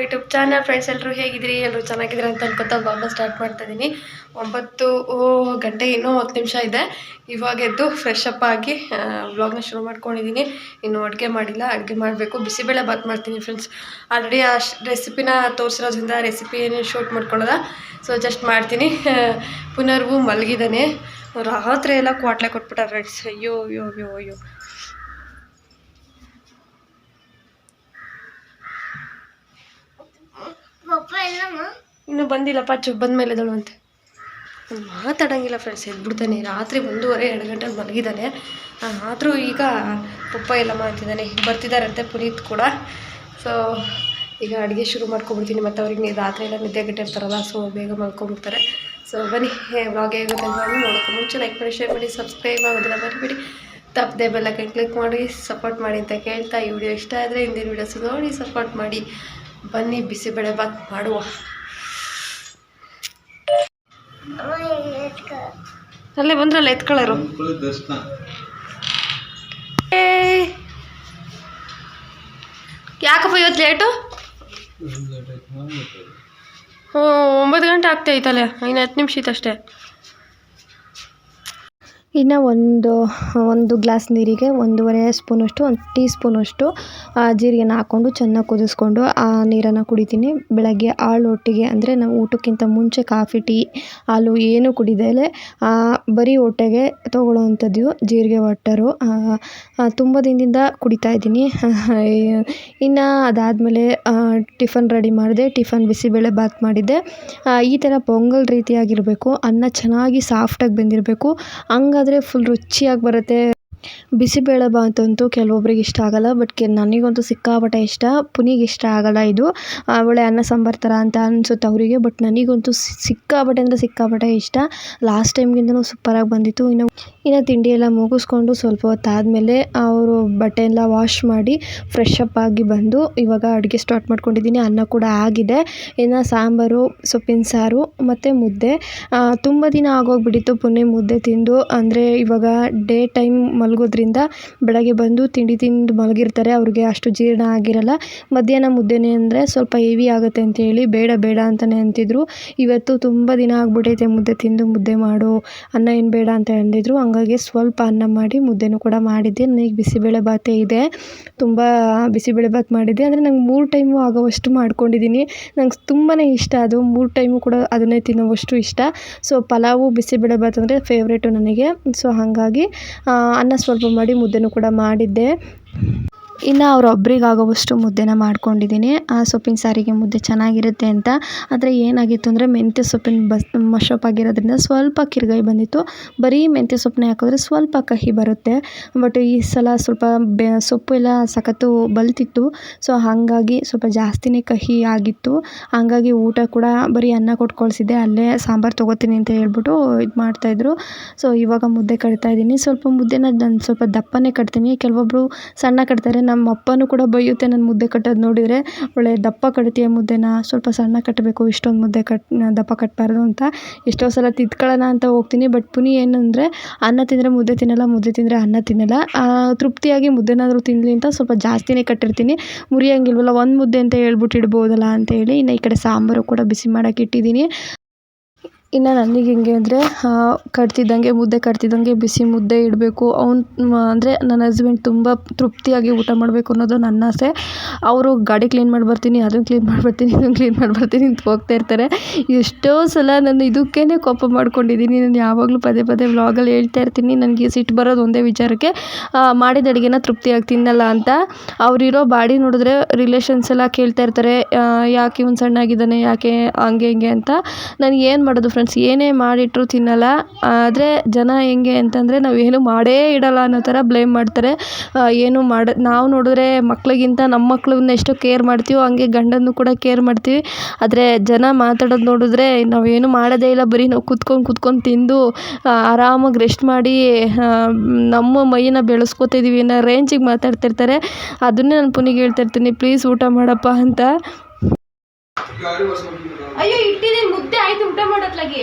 YouTube channel friends ಎಲ್ಲರೂ ಹೇಗಿದ್ದೀರಿ? ಎಲ್ಲರೂ ಚೆನ್ನಾಗಿದ್ದೀರಿ ಅಂತ ಅನ್ಕೊತಾ ಬಾಂಬ ಸ್ಟಾರ್ಟ್ ಮಾಡ್ತಾ ಇದ್ದೀನಿ ಒಂಬತ್ತು ಗಂಟೆ ಇನ್ನೂ ಹತ್ತು ನಿಮಿಷ ಇದೆ. ಇವಾಗ ಎದ್ದು ಫ್ರೆಶ್ ಅಪ್ ಆಗಿ ವ್ಲಾಗ್ನ ಶುರು ಮಾಡ್ಕೊಂಡಿದ್ದೀನಿ ಇನ್ನು ಅಡುಗೆ ಮಾಡಿಲ್ಲ, ಅಡುಗೆ ಮಾಡಬೇಕು. ಬಿಸಿಬೇಳೆ ಬಾತ್ ಮಾಡ್ತೀನಿ ಫ್ರೆಂಡ್ಸ್ ಆಲ್ರೆಡಿ ಆ ರೆಸಿಪಿನ ತೋರಿಸಿರೋದ್ರಿಂದ ರೆಸಿಪಿ ಶೂಟ್ ಮಾಡ್ಕೊಳ್ಳೋದ? ಸೊ ಜಸ್ಟ್ ಮಾಡ್ತೀನಿ. ಪುನರ್ವು ಮಲಗಿದ್ದಾನೆ ರಾತ್ರಿ ಎಲ್ಲ ಕ್ವಾಟ್ಲೆ ಕೊಟ್ಬಿಟ್ಟ ಫ್ರೆಂಡ್ಸ್ ಅಯ್ಯೋ ಅಯ್ಯೋ ಅಯ್ಯೋ ಅಯ್ಯೋ ಪಪ್ಪ ಎಲ್ಲಮ್ಮ ಇನ್ನು ಬಂದಿಲ್ಲ ಪಾಚು ಬಂದ ಮೇಲೆ ಅಂತೆ. ಅವ್ನು ಮಾತಾಡಂಗಿಲ್ಲ ಫ್ರೆಂಡ್ಸ್ ಎದ್ಬಿಡ್ತಾನೆ. ರಾತ್ರಿ ಒಂದೂವರೆ, ಎರಡು ಗಂಟೆಗೆ ಮಲಗಿದ್ದಾನೆ ಆದರೂ ಈಗ ಪಪ್ಪ ಎಲ್ಲ ಮಾಡ್ತಿದ್ದಾನೆ ಬರ್ತಿದ್ದಾರಂತೆ ಪುನೀತ್ ಕೂಡ. ಸೊ ಈಗ ಅಡುಗೆ ಶುರು ಮಾಡ್ಕೊಬಿಡ್ತೀನಿ ಮತ್ತು ಅವ್ರಿಗೆ ನೀವು ರಾತ್ರಿ ಎಲ್ಲ ನಿದ್ದೆ ಇರ್ತಾರಲ್ಲ ಸೊ ಬೇಗ ಮಲ್ಕೊಂಡ್ಬಿಡ್ತಾರೆ ಸೊ ಬನ್ನಿ ವ್ಲಾಗ್ ಹೇಗುತ್ತೆ ಅಂತ ಹೇಳಿ ನೋಡೋಕೆ ಮುಂಚೆ ಲೈಕ್ ಮಾಡಿ ಶೇರ್ ಮಾಡಿ ಸಬ್ಸ್ಕ್ರೈಬ್ ಆಗೋದಿಲ್ಲ ಮರಿಬೇಡಿ. ತಪ್ಪದೆ ಬೆಲ್ಲಕ್ಕೆ ಕ್ಲಿಕ್ ಮಾಡಿ ಸಪೋರ್ಟ್ ಮಾಡಿ ಅಂತ ಕೇಳ್ತಾ ಈ ವಿಡಿಯೋ ಇಷ್ಟ ಆದರೆ ಹಿಂದಿನ ವೀಡಿಯೋಸ್ ನೋಡಿ ಸಪೋರ್ಟ್ ಮಾಡಿ. ಬನ್ನಿ ಬಿಸಿಬೇಳೆ ಬಾತ್ ಮಾಡುವ. ಅಲ್ಲೇ ಬಂದ್ರಲ್ಲ, ಎತ್ಕೊಳ್ಳೋರು. ಯಾಕಪ್ಪ ಇವತ್ತು ಲೇಟು ಹ್ಞೂ ಒಂಬತ್ತು ಗಂಟೆ ಆಗ್ತೈತಲ್ಲ ಇನ್ನು ಹತ್ತು ನಿಮಿಷ ಇತ್ತಷ್ಟೇ ಇನ್ನು ಒಂದು ಒಂದು ಗ್ಲಾಸ್ ನೀರಿಗೆ ಒಂದೂವರೆ ಸ್ಪೂನಷ್ಟು, ಒಂದು ಟೀ ಸ್ಪೂನಷ್ಟು ಜೀರಿಗೆನ ಹಾಕ್ಕೊಂಡು ಚೆನ್ನಾಗಿ ಕುದಿಸ್ಕೊಂಡು ಆ ನೀರನ್ನು ಕುಡಿತೀನಿ. ಬೆಳಗ್ಗೆ ಹಾಳು ಹೊಟ್ಟೆಗೆ ಅಂದರೆ ನಾವು ಊಟಕ್ಕಿಂತ ಮುಂಚೆ ಕಾಫಿ, ಟೀ, ಹಾಲು ಏನು ಕುಡಿದಲೆ ಬರೀ ಹೊಟ್ಟೆಗೆ ತೊಗೊಳ್ಳೋವಂಥದ್ದು ಜೀರಿಗೆ ವಾಟರು. ತುಂಬ ದಿನದಿಂದ ಕುಡಿತಾ ಇದ್ದೀನಿ. ಇನ್ನು ಅದಾದಮೇಲೆ ಟಿಫನ್ ರೆಡಿ ಮಾಡಿದೆ, ಟಿಫನ್ ಬಿಸಿಬೇಳೆ ಬಾತ್ ಮಾಡಿದ್ದೆ ಈ ಥರ ಪೊಂಗಲ್ ರೀತಿಯಾಗಿರಬೇಕು, ಅನ್ನ ಚೆನ್ನಾಗಿ ಸಾಫ್ಟಾಗಿ ಬೆಂದಿರಬೇಕು. ಹಂಗಾದ್ರೆ ಫುಲ್ ರುಚಿಯಾಗಿ ಬರುತ್ತೆ. ಬಿಸಿಬೇಳೆ ಬಾತ್ ಅಂತೂ ಕೆಲವೊಬ್ರಿಗೆ ಇಷ್ಟ ಆಗಲ್ಲ ಬಟ್ ಕೆ, ನನಗಂತೂ ಸಿಕ್ಕಾಪಟ್ಟೆ ಇಷ್ಟ. ಪುನಿಗೆ ಇಷ್ಟ ಆಗಲ್ಲ ಇದು. ಒಳ್ಳೆ ಅನ್ನ ಸಾಂಬಾರು ಥರ ಅಂತ ಅನ್ಸುತ್ತೆ ಅವರಿಗೆ ಬಟ್ ನನಗಂತೂ ಸಿಕ್ಕಾಪಟ್ಟೆ ಅಂದರೆ ಸಿಕ್ಕಾಪಟ್ಟೆ ಇಷ್ಟ. ಲಾಸ್ಟ್ ಟೈಮ್ಗಿಂತಲೂ ಸೂಪರಾಗಿ ಬಂದಿತ್ತು. ಇನ್ನು ಇನ್ನು ತಿಂಡಿ ಎಲ್ಲ ಮುಗಿಸ್ಕೊಂಡು ಸ್ವಲ್ಪ ಹೊತ್ತಾದಮೇಲೆ ಅವರು ಬಟ್ಟೆ ಎಲ್ಲ ವಾಶ್ ಮಾಡಿ ಫ್ರೆಶ್ ಅಪ್ ಆಗಿ ಬಂದು ಇವಾಗ ಅಡುಗೆ ಸ್ಟಾರ್ಟ್ ಮಾಡ್ಕೊಂಡಿದ್ದೀನಿ. ಅನ್ನ ಕೂಡ ಆಗಿದೆ. ಇನ್ನು ಸಾಂಬಾರು, ಸೊಪ್ಪಿನ ಸಾರು ಮತ್ತು ಮುದ್ದೆ. ತುಂಬ ದಿನ ಆಗೋಗ್ಬಿಟ್ಟಿತ್ತು ಪುನಃ ಮುದ್ದೆ ತಿಂದು. ಅಂದರೆ ಇವಾಗ ಡೇ ಟೈಮ್ ಮಲಗೋದ್ರಿಂದ ಬೆಳಗ್ಗೆ ಬಂದು ತಿಂಡಿ ತಿಂದು ಮಲಗಿರ್ತಾರೆ, ಅವ್ರಿಗೆ ಅಷ್ಟು ಜೀರ್ಣ ಆಗಿರಲ್ಲ. ಮಧ್ಯಾಹ್ನ ಮುದ್ದೆನೇ ಅಂದರೆ ಸ್ವಲ್ಪ ಹೆವಿ ಆಗುತ್ತೆ ಅಂತ ಹೇಳಿ ಬೇಡ ಬೇಡ ಅಂತಲೇ ಅಂತಿದ್ರು. ಇವತ್ತು ತುಂಬ ದಿನ ಆಗ್ಬಿಟ್ಟೈತೆ ಮುದ್ದೆ ತಿಂದು ಮುದ್ದೆ ಮಾಡು, ಅನ್ನ ಏನು ಬೇಡ ಅಂತ ಅಂದಿದ್ರು. ಹಂಗಾಗಿ ಸ್ವಲ್ಪ ಅನ್ನ ಮಾಡಿ ಮುದ್ದೆನೂ ಕೂಡ ಮಾಡಿದ್ದೆ. ನನಗೆ ಬಿಸಿಬೇಳೆ ಭಾತೇ ಇದೆ. ತುಂಬ ಬಿಸಿಬೇಳೆ ಭಾತ್ ಮಾಡಿದ್ದೆ. ಅಂದರೆ ನಂಗೆ ಮೂರು ಟೈಮು ಆಗೋವಷ್ಟು ಮಾಡ್ಕೊಂಡಿದ್ದೀನಿ ನಂಗೆ ತುಂಬಾ ಇಷ್ಟ ಅದು. ಮೂರು ಟೈಮು ಕೂಡ ಅದನ್ನೇ ತಿನ್ನೋವಷ್ಟು ಇಷ್ಟ. ಸೊ ಪಲಾವು, ಬಿಸಿಬೇಳೆ ಭಾತ್ ಅಂದರೆ ಫೇವ್ರೇಟು ನನಗೆ. ಸೊ ಹಾಗಾಗಿ ಅನ್ನ ಸ್ವಲ್ಪ ಮಾಡಿ ಮುದ್ದೆನೂ ಕೂಡ ಮಾಡಿದ್ದೆ. ಇನ್ನು ಅವ್ರೊಬ್ರಿಗೆ ಆಗೋವಷ್ಟು ಮುದ್ದೆನ ಮಾಡ್ಕೊಂಡಿದ್ದೀನಿ. ಆ ಸೊಪ್ಪಿನ ಸಾರಿಗೆ ಮುದ್ದೆ ಚೆನ್ನಾಗಿರುತ್ತೆ ಅಂತ. ಆದರೆ ಏನಾಗಿತ್ತು ಅಂದರೆ ಮೆಂತ್ಯ ಸೊಪ್ಪಿನ ಬಸ್ ಮಶಪ್ ಆಗಿರೋದ್ರಿಂದ ಸ್ವಲ್ಪ ಕಿರ್ಗಾಯಿ ಬಂದಿತ್ತು. ಬರೀ ಮೆಂತ್ಯ ಸೊಪ್ಪನ್ನೇ ಹಾಕಿದ್ರೆ ಸ್ವಲ್ಪ ಕಹಿ ಬರುತ್ತೆ. ಬಟ್ ಈ ಸಲ ಸ್ವಲ್ಪ ಬೆ, ಸೊಪ್ಪು ಎಲ್ಲ ಸಖತ್ತು ಬಲ್ತಿತ್ತು. ಸೊ ಹಾಗಾಗಿ ಸ್ವಲ್ಪ ಜಾಸ್ತಿನೇ ಕಹಿ ಆಗಿತ್ತು. ಹಾಗಾಗಿ ಊಟ ಕೂಡ ಬರೀ ಅನ್ನ ಕೊಟ್ಟು ಕಳಿಸಿದ್ದೆ. ಅಲ್ಲೇ ಸಾಂಬಾರು ತೊಗೋತೀನಿ ಅಂತ ಹೇಳ್ಬಿಟ್ಟು ಇದು ಮಾಡ್ತಾಯಿದ್ರು ಸೊ ಇವಾಗ ಮುದ್ದೆ ಕಟ್ತಾ ಇದ್ದೀನಿ. ಸ್ವಲ್ಪ ಮುದ್ದೆನ ನಾನು ಸ್ವಲ್ಪ ದಪ್ಪನೇ ಕಟ್ತೀನಿ. ಕೆಲವೊಬ್ಬರು ಸಣ್ಣ ಕಟ್ತಾರೆ ನಮ್ಮ ಅಪ್ಪನೂ ಕೂಡ ಬೈಯುತ್ತೆ ನಾನು ಮುದ್ದೆ ಕಟ್ಟೋದು ನೋಡಿದರೆ. ಒಳ್ಳೆ ದಪ್ಪ ಕಟ್ತೀಯ ಮುದ್ದೆನ, ಸ್ವಲ್ಪ ಸಣ್ಣ ಕಟ್ಟಬೇಕು, ಇಷ್ಟೊಂದು ಮುದ್ದೆ ಕಟ್, ದಪ್ಪ ಕಟ್ಟಬಾರ್ದು ಅಂತ. ಎಷ್ಟೋ ಸಲ ತಿದ್ಕೊಳ್ಳೋಣ ಅಂತ ಹೋಗ್ತೀನಿ, ಬಟ್ ಪುನಿ ಏನಂದರೆ, ಅನ್ನ ತಿಂದರೆ ಮುದ್ದೆ ತಿನ್ನಲ್ಲ, ಮುದ್ದೆ ತಿಂದರೆ ಅನ್ನ ತಿನ್ನಲ್ಲ. ತೃಪ್ತಿಯಾಗಿ ಮುದ್ದೆನಾದರೂ ತಿನ್ನಲಿ ಅಂತ ಸ್ವಲ್ಪ ಜಾಸ್ತಿನೇ ಕಟ್ಟಿರ್ತೀನಿ. ಮುರಿಯಂಗಿಲ್ವಲ್ಲ, ಒಂದು ಮುದ್ದೆ ಅಂತ ಹೇಳ್ಬಿಟ್ಟು ಇಡ್ಬೋದಲ್ಲ ಅಂತೇಳಿ ಇನ್ನು ಈ ಕಡೆ ಸಾಂಬಾರು ಕೂಡ ಬಿಸಿ ಮಾಡೋಕೆ ಇಟ್ಟಿದ್ದೀನಿ. ಇನ್ನು ನನಗೆ ಹೆಂಗೆ ಅಂದರೆ ಕಟ್ತಿದ್ದಂಗೆ ಮುದ್ದೆ, ಕಟ್ತಿದ್ದಂಗೆ ಬಿಸಿ ಮುದ್ದೆ ಇಡಬೇಕು. ಅವ್ನು ಅಂದರೆ ನನ್ನ ಹಸ್ಬೆಂಡ್ ತುಂಬ ತೃಪ್ತಿಯಾಗಿ ಊಟ ಮಾಡಬೇಕು ಅನ್ನೋದು ನನ್ನ ಆಸೆ. ಅವರು ಗಾಡಿ ಕ್ಲೀನ್ ಮಾಡಿ ಬರ್ತೀನಿ, ಅದನ್ನು ಕ್ಲೀನ್ ಮಾಡಿ ಬರ್ತೀನಿ, ಇದನ್ನು ಕ್ಲೀನ್ ಮಾಡಿ ಬರ್ತೀನಿ ಅಂತ ಹೋಗ್ತಾ ಇರ್ತಾರೆ. ಎಷ್ಟೋ ಸಲ ನಾನು ಇದಕ್ಕೇ ಕೋಪ ಮಾಡ್ಕೊಂಡಿದ್ದೀನಿ. ನಾನು ಯಾವಾಗಲೂ ಪದೇ ಪದೇ ವ್ಲಾಗಲ್ಲಿ ಹೇಳ್ತಾ ಇರ್ತೀನಿ. ನನಗೆ ಸಿಟ್ಟು ಬರೋದು ಒಂದೇ ವಿಚಾರಕ್ಕೆ ಮಾಡಿದ ಅಡುಗೆನ ತೃಪ್ತಿಯಾಗಿ ತಿನ್ನಲ್ಲ ಅಂತ. ಅವರಿರೋ ಬಾಡಿ ನೋಡಿದ್ರೆ ರಿಲೇಷನ್ಸ್ ಎಲ್ಲ ಕೇಳ್ತಾ ಇರ್ತಾರೆ. ಯಾಕೆ ಇವ್ನು ಸಣ್ಣಾಗಿದ್ದಾನೆ, ಯಾಕೆ ಹಂಗೆ ಹಿಂಗೆ ಅಂತ. ನನಗೆ ಏನು ಮಾಡೋದು ಫ್ರೆಂಡ್ಸ್ ಏನೇ ಮಾಡಿಟ್ರು ತಿನ್ನಲ್ಲ. ಆದರೆ ಜನ ಹೆಂಗೆ ಅಂತಂದರೆ ನಾವು ಏನು ಮಾಡೇ ಇಡಲ್ಲ ಅನ್ನೋ ಥರ ಬ್ಲೇಮ್ ಮಾಡ್ತಾರೆ. ಏನು ಮಾಡ, ನಾವು ನೋಡಿದ್ರೆ ಮಕ್ಳಿಗಿಂತ ನಮ್ಮ ಮಕ್ಳನ್ನ ಎಷ್ಟು ಕೇರ್ ಮಾಡ್ತೀವೋ ಹಂಗೆ ಗಂಡನ್ನು ಕೂಡ ಕೇರ್ ಮಾಡ್ತೀವಿ. ಆದರೆ ಜನ ಮಾತಾಡೋದು ನೋಡಿದ್ರೆ ನಾವೇನು ಮಾಡೋದೇ ಇಲ್ಲ, ಬರೀ ನಾವು ಕುತ್ಕೊಂಡು ಕುತ್ಕೊಂಡು ತಿಂದು ಆರಾಮಾಗಿ ರೆಸ್ಟ್ ಮಾಡಿ ನಮ್ಮ ಮೈನ ಬೆಳೆಸ್ಕೊತಿದ್ದೀವಿ ಅನ್ನೋ ರೇಂಜಿಗೆ ಮಾತಾಡ್ತಿರ್ತಾರೆ. ಅದನ್ನೇ ನಾನು ಪುನಿಗೆ ಹೇಳ್ತಾ ಇರ್ತೀನಿ ಪ್ಲೀಸ್ ಊಟ ಮಾಡಪ್ಪ ಅಂತ. ಅಯ್ಯೋ ಇಟ್ಟಿದ್ದೀನಿ ಮುದ್ದೆ ಆಯ್ತು ಊಟ ಮಾಡೋದ್ಲಾಗಿ.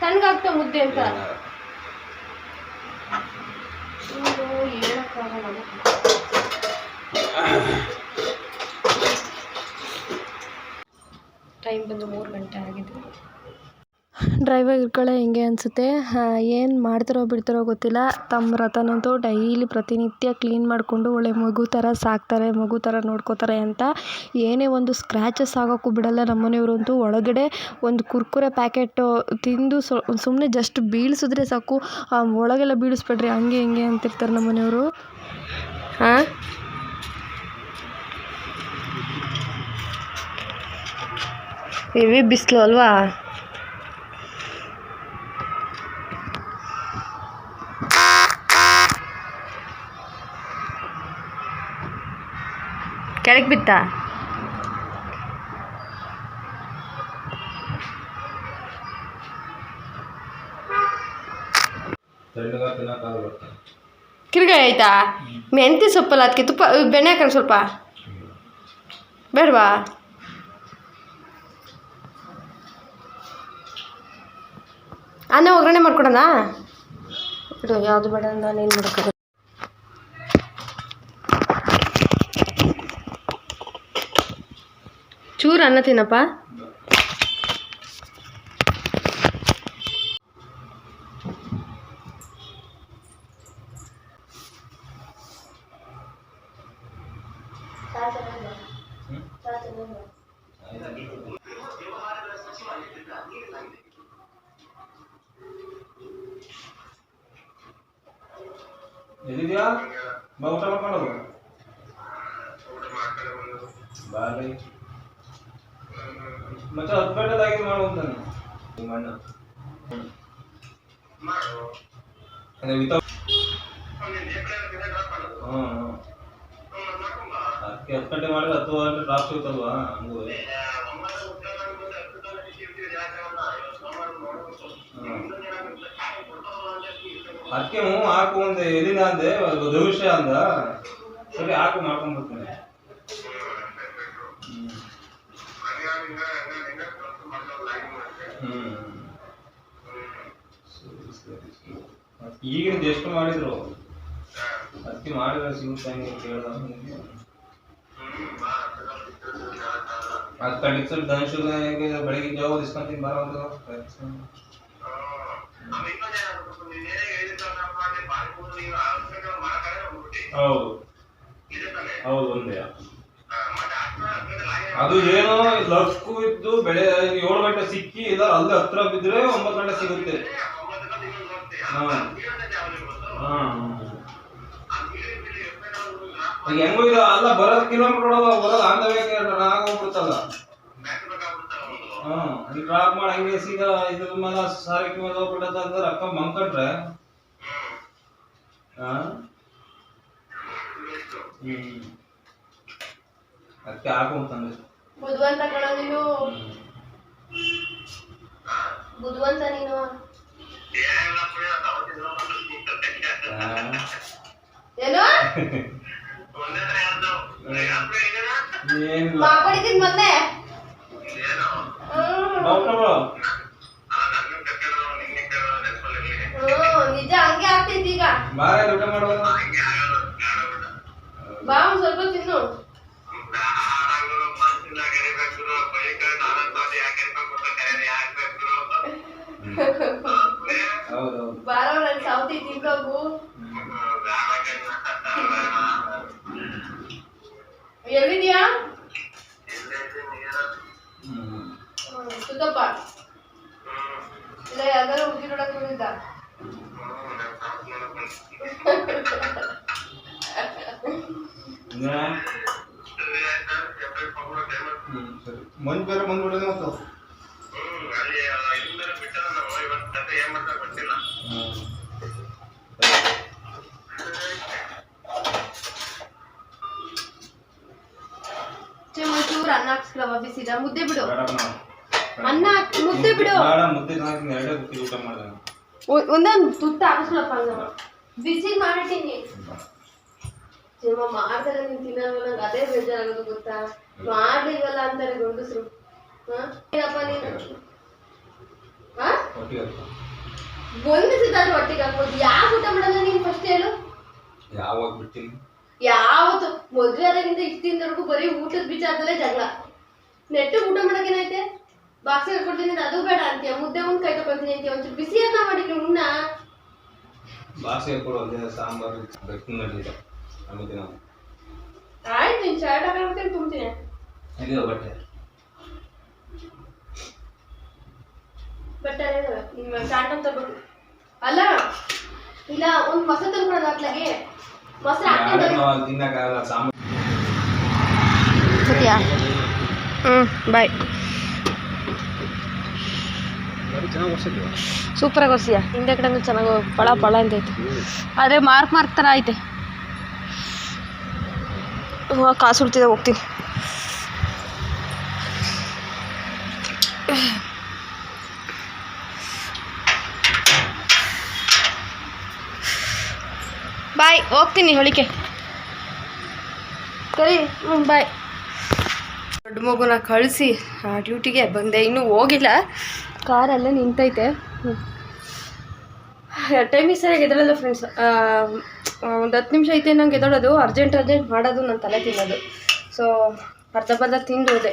ತಣ್ಣಗಾಗ್ತಾ ಮುದ್ದೆ ಅಂತ. ಟೈಮ್ ಬಂದು ಮೂರು ಗಂಟೆ ಆಗಿದೆ. ಡ್ರೈವರ್ಗಳೇ ಹೆಂಗೆ ಅನಿಸುತ್ತೆ? ಏನು ಮಾಡ್ತಾರೋ ಬಿಡ್ತಾರೋ ಗೊತ್ತಿಲ್ಲ. ತಮ್ಮ ರಥನಂತೂ ಡೈಲಿ ಪ್ರತಿನಿತ್ಯ ಕ್ಲೀನ್ ಮಾಡಿಕೊಂಡು ಒಳ್ಳೆ ಮಗು ಥರ ಸಾಕ್ತಾರೆ, ಮಗು ಥರ ನೋಡ್ಕೋತಾರೆ ಅಂತ. ಏನೇ ಒಂದು ಸ್ಕ್ರ್ಯಾಚಸ್ ಆಗೋಕ್ಕೂ ಬಿಡಲ್ಲ ನಮ್ಮ ಮನೆಯವ್ರಂತೂ ಒಳಗಡೆ ಒಂದು ಕುರ್ಕುರೆ ಪ್ಯಾಕೆಟು ತಿಂದು ಸುಮ್ಮನೆ ಜಸ್ಟ್ ಬೀಳಿಸಿದ್ರೆ ಸಾಕು. ಒಳಗೆಲ್ಲ ಬೀಳಿಸ್ಬೇಡ್ರಿ, ಹಂಗೆ ಹಿಂಗೆ ಅಂತಿರ್ತಾರೆ ನಮ್ಮ ಮನೆಯವರು ಹಾಂ? ಹೆವಿ ಬಿಸಿಲು ಅಲ್ವಾ? ಕೆಳಗೆ ಬಿತ್ತ? ಕಿರ್ಗಾಯಿ ಆಯ್ತಾ? ಮೆಂತ್ಯ ಸೊಪ್ಪಲ್ಲ, ಅದಕ್ಕೆ ತುಪ್ಪ ಬೆಣ್ಣೆ ಹಾಕೋಣ ಸ್ವಲ್ಪ. ಬೇಡವಾ? ಅನ್ನ ಒಗ್ಗರಣೆ ಮಾಡ್ಕೊಡೋಣ? ಯಾವುದು ಬೇಡ ನಾನು ಏನು ಮಾಡೋಕ್ಕಾಗಲ್ಲ ಚೂರು ಅನ್ನ ತಿನ್ನಪ್ಪ ಎಲ್ಲಿದ್ಯಾ ಬಾ ಊಟ ಮಾಡ್ಕೊಂಡು ಹೋಗು ಬಾರಿ ಮತ್ತೆ ಹತ್ತು ಗಂಟೆದಾಗಿ ಮಾಡು. ಮಣ್ಣು ನಿಮ್ಮ ಅಣ್ಣ ಅಂದ್ರೆ ವಿತೌಟ್ ಅದಕ್ಕೆ ಹತ್ತು ಗಂಟೆ ಮಾಡಿದ್ರೆ ಹತ್ತು ಗಂಟೆ ಡ್ರಾಪ್ ಸಿಗುತ್ತಲ್ವಾ? ಹಂಗೂ. ಅದಕ್ಕೆ ಹ್ಞೂ ಹಾಕು ಒಂದು ಎಲ್ಲಿಂದ ಅಂದೆ? ಒಂದು ಭವಿಷ್ಯ ಅಂದ. ಸರಿ ಹಾಕು ಮಾಡ್ಕೊಂಡ್ ಈಗಿಂದ ಎಷ್ಟು ಮಾಡಿದ್ರು. ಅತ್ತಿ ಮಾಡಿದ್ರೆ ಸಿಗುತ್ತೆ ಹಂಗೆ ಕೇಳ್ದ ಅದು ಸ್ವಲ್ಪ ಧನುಷುಗ ಬೆಳಗ್ಗೆ ಜಾವ ಇಸ್ಕೊಂತೀನಿ ಬರೋ ಹೌದು. ಹೌದು ಒಂದೇ. ಅದು ಏನೋ ಲಕ್ಕು ಇದ್ದು ಬೆಳೆ ಏಳು ಗಂಟೆ ಸಿಕ್ಕಿ ಇಲ್ಲ ಅಲ್ಲಿ ಹತ್ರ ಬಿದ್ರೆ ಒಂಬತ್ತು ಗಂಟೆ ಸಿಗುತ್ತೆ. ಹೆಂಗೋ ಇಲ್ಲ ಅಲ್ಲ ಬರೋದ್ ಕಿಲೋಮೀಟರ್ ಒಳಗೆ ಬರೋದು ಆಂಧವೇ ಆಗೋಗ್ಬಿಡುತ್ತಲ್ಲ ಹ್ಮ್ ಈಗ ಡ್ರಾಪ್ ಮಾಡಿ ಹಂಗೆ ಸೀದಾ ಇದ್ರ ಮೇಲೆ ಸಾರಿಗೆ ಮೇಲೆ ಹೋಗ್ಬಿಟ್ಟದ ಅಂದ್ರೆ ಅಕ್ಕ ಮಂಕೊಂಡ್ರೆ ಹಾ. ಹ್ಮ್. ಅದಕ್ಕೆ ಹಾಕೊಂತಂದ್ರೆ ಬುದ್ಧಿವಂತ ಕಣ ನೀನು. ನೀನು. ಏನು? ಮಾತಾಡಿದ್ದೀನಿ ಮೊನ್ನೆ? ನಿಜ ಹಂಗೆ ಆಗ್ತೈತಿ ಈಗ. ಬಾ ಸ್ವಲ್ಪ ತಿನ್ನು. ತಿನ್ಕೋಗು ಎಲ್ಲಿದ್ಯಾ ಸುದ್ದಪ್ಪ ಇಲ್ಲ ಯಾವ್ದಾರು ಹುಡುಗಿ ನೋಡಕ್ ಸರಿ ಮಂಜ್ ಬೇರೆ ಬಂದ್ಬಿಡೋದು ಮತ್ತು. ಹ್ಮ್ ಚೂರು ಅನ್ನ ಹಾಕ್ಸ್ಕೊಳವ ಬಿಸಿದ ಮುದ್ದೆ ಬಿಡು. ಅನ್ನ ಹಾಕ್- ಮುದ್ದೆ ಬಿಡು. ಬೇಡ ಮುದ್ದೆ ಎರಡೇ ಬುತ್ತಿ ಊಟ ಮಾಡಿದೆ. ಒ- ಒಂದೊಂದು ತುತ್ತ ಹಾಕಿಸ್ಲಪ್ಪ ಬಿಸಿ ಮಾಡಿದ್ದೀನಿ ಚಿಮ್ಮ ಮಾಡ್ತಾರೆ ನೀನ್ ತಿನ್ನಲ್ಲ ನಂಗೆ ಅದೇ ಬೇಜಾರಾಗೋದು ಗೊತ್ತಾ? ಮಾಡ್ಲಿಲ್ವಲ್ಲ ಅಂತಾರೆ ಗಂಡಸ್ರು. ಹಾ? ಏನಪ್ಪ ನೀನು? ಹಾ? ಒಟ್ಟಿಗೆ ಹಾಕು. ಒಂದು ಸಿದ್ದಾದ್ರೂ ಒಟ್ಟಿಗೆ ಹಾಕ್ಬೋದು. ಯಾವ ಊಟ ಮಾಡಲ್ಲ ನೀನ್ ಫಸ್ಟ್ ಹೇಳು? ಯಾವಾಗ ಬಿಡ್ತೀನಿ? ಯಾವತ್ತು ಮದುವೆ ಆದಾಗಿಂದ ಇಷ್ಟಿಂದವರೆಗೂ ಬರೀ ಊಟದ ವಿಚಾರದಲ್ಲೇ ಜಗಳ. ನೆಟ್ಟು ಊಟ ಮಾಡೋಕೇನೈತೆ ಬಾಕ್ಸ್ ಕೊಡ್ತೀನಿ ಅದು ಬೇಡ ಅಂತೀಯ? ಮುದ್ದೆ ಒಂದು ಕೈ ತಗೊಳ್ತೀನಿ ಅಂತೀಯ? ಒಂಚೂರು ಬಿಸಿ ಅನ್ನ ಮಾಡಿದ್ವಿ ಉಣ್ಣ ಸಾಂಬಾರು ಆಯ್ತು ನೀನು ಶರ್ಟ್ ಹಾಕೊಂಡು ತುಂಬ್ತೀನಿ. ಇದೆಯೋ ಬಟ್ಟೆ. ಬಟ್ ನಿಮ್ಮ ಚಾಟ್ ಅಂತ ತಗೊಂಡು ಅಲ್ಲ ಇಲ್ಲ ಒಂದು ಮೊಸರು ತಂದ್ಕೊಡೋದು ಹ್ಞೂ ಬಾಯ್ ಸೂಪರಾಗಿ ಒರ್ಸಿಯಾ? ಹಿಂದೆ ಕಡೆ ಚೆನ್ನಾಗಿ ಪಳ ಪಳ ಅಂತ ಐತೆ. ಆದರೆ ಮಾರ್ಕ್ ಮಾರ್ಕ್ ಥರ ಐತೆ. ಹ್ಞೂ ಕಾಸು ಉಳ್ತಿದೆ ಹೋಗ್ತೀನಿ. ಹೋಗ್ತೀನಿ ಹೊಳಿಕೆ. ಸರಿ ಬಾಯ್ ದೊಡ್ಡ ಮಗುನ ಕಳಿಸಿ ಡ್ಯೂಟಿಗೆ ಬಂದೆ. ಇನ್ನೂ ಹೋಗಿಲ್ಲ. ಕಾರಲ್ಲೇ ನಿಂತೈತೆ. ಟೈಮಿಗೆ ಸರಿಯಾಗಿ ಎದಳಲ್ಲ ಫ್ರೆಂಡ್ಸ್ ಒಂದು ಹತ್ತು ನಿಮಿಷ ಐತೆ ನಂಗೆ ಎದಳೋದು ಅರ್ಜೆಂಟ್ ಅರ್ಜೆಂಟ್ ಮಾಡೋದು ನನ್ನ ತಲೆ ತಿನ್ನೋದು. ಸೊ ಅರ್ಧ ಬರ್ಧ ತಿಂದು ಹೋದೆ.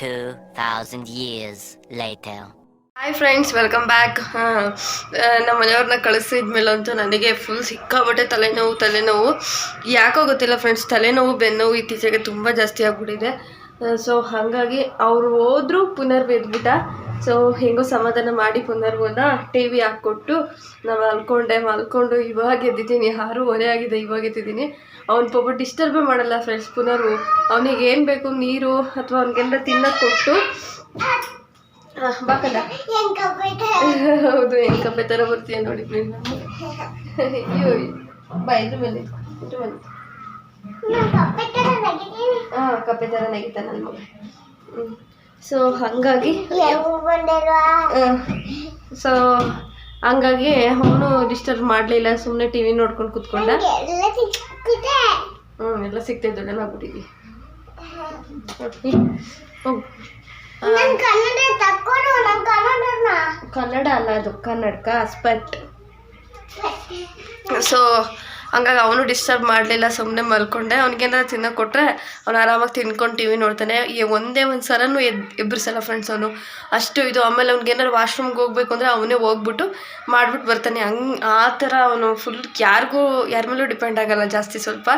2,000 years later. Hi friends welcome back ನಮ್ಮ ಮನೆಯವ್ರನ್ನ ಕಳಿಸಿದ್ಮೇಲಂತೂ ನನಗೆ ಫುಲ್ ಸಿಕ್ಕಾಬಟ್ಟೆ ತಲೆನೋವು ತಲೆನೋವು. ಯಾಕೋ ಗೊತ್ತಿಲ್ಲ ಫ್ರೆಂಡ್ಸ್ ತಲೆನೋವು, ಬೆನ್ನೋವು ಇತ್ತೀಚೆಗೆ ತುಂಬ ಜಾಸ್ತಿ ಆಗಿಬಿಟ್ಟಿದೆ. ಸೊ ಹಾಗಾಗಿ ಅವರು ಹೋದ್ರು ಪುನರ್ ಎದ್ಬಿಟ್ಟ ಸೊ ಹೆಂಗೋ ಸಮಾಧಾನ ಮಾಡಿ ಪುನರ್ವನ್ನ ಟಿ ವಿ ಹಾಕ್ಕೊಟ್ಟು ನಾವು ಮಲ್ಕೊಂಡೆ ಮಲ್ಕೊಂಡು ಇವಾಗ ಎದ್ದಿದ್ದೀನಿ, ಯಾರು ಒಲೆ ಆಗಿದೆ ಇವಾಗ ಎದ್ದಿದ್ದೀನಿ. ಅವ್ನು ಪಾಪ ಡಿಸ್ಟರ್ಬೇ ಮಾಡಲ್ಲ ಫ್ರೆಂಡ್ಸ್ ಪುನರ್ವು. ಅವನಿಗೆ ಏನು ಬೇಕು, ನೀರು ಅಥವಾ ಅವ್ನಿಗೆಲ್ಲ ತಿನ್ನ ಕೊಟ್ಟು ಬಾಕಲ್ಲ ಹೌದು ಹೆಂಗ್ ಕಪ್ಪೆ ತರ ಬರ್ತೀಯ ನೋಡಿ ನೀನು. ಅಯ್ಯೋ ಬಾ ಇದ್ರ ಮೇಲೆ ಇದ್ರ ಮೇಲೆ ಹಾಂ, ಕಪ್ಪೆ ತರ ನಗಿತ ನನ್ನ ಮಗ. ಸೊ ಹಂಗಾಗಿ ಸೊ ಹಂಗಾಗಿ ಅವನು ಡಿಸ್ಟರ್ಬ್ ಮಾಡಲಿಲ್ಲ ಸುಮ್ಮನೆ ಟಿವಿ ನೋಡ್ಕೊಂಡು ಕೂತ್ಕೊಂಡ. ಹ್ಞೂ ಎಲ್ಲ ಸಿಗ್ತೈತೆ ದೊಡ್ಡನಾಗ್ಬಿಟ್ಟಿದ್ವಿ ಹೋಗು. ಅಲ್ಲ ಅದು ಕನ್ನಡಕ ಸ್ಪೆಟ್ ಸೊ ಹಂಗಾಗಿ ಅವನು ಡಿಸ್ಟರ್ಬ್ ಮಾಡಲಿಲ್ಲ ಸುಮ್ಮನೆ ಮಲ್ಕೊಂಡೆ. ಅವ್ನಿಗೇನಾದ್ರು ತಿನ್ನೋಕೆ ಕೊಟ್ಟರೆ ಅವ್ನು ಆರಾಮಾಗಿ ತಿನ್ಕೊಂಡು ಟಿ ವಿ ನೋಡ್ತಾನೆ. ಈ ಒಂದೇ ಒಂದು ಸಲನೂ ಎದ್ ಎಬ್ಬರಿಸಲ್ಲ ಫ್ರೆಂಡ್ಸ್ ಅವನು. ಅಷ್ಟು ಇದು, ಆಮೇಲೆ ಅವ್ನಿಗೇನಾದ್ರು ವಾಶ್ರೂಮ್ಗೆ ಹೋಗ್ಬೇಕು ಅಂದರೆ ಅವನೇ ಹೋಗ್ಬಿಟ್ಟು ಮಾಡಿಬಿಟ್ಟು ಬರ್ತಾನೆ. ಹಂಗೆ, ಆ ಥರ ಅವನು ಫುಲ್ ಯಾರಿಗೂ, ಯಾರ ಮೇಲೂ ಡಿಪೆಂಡ್ ಆಗಲ್ಲ ಜಾಸ್ತಿ ಸ್ವಲ್ಪ.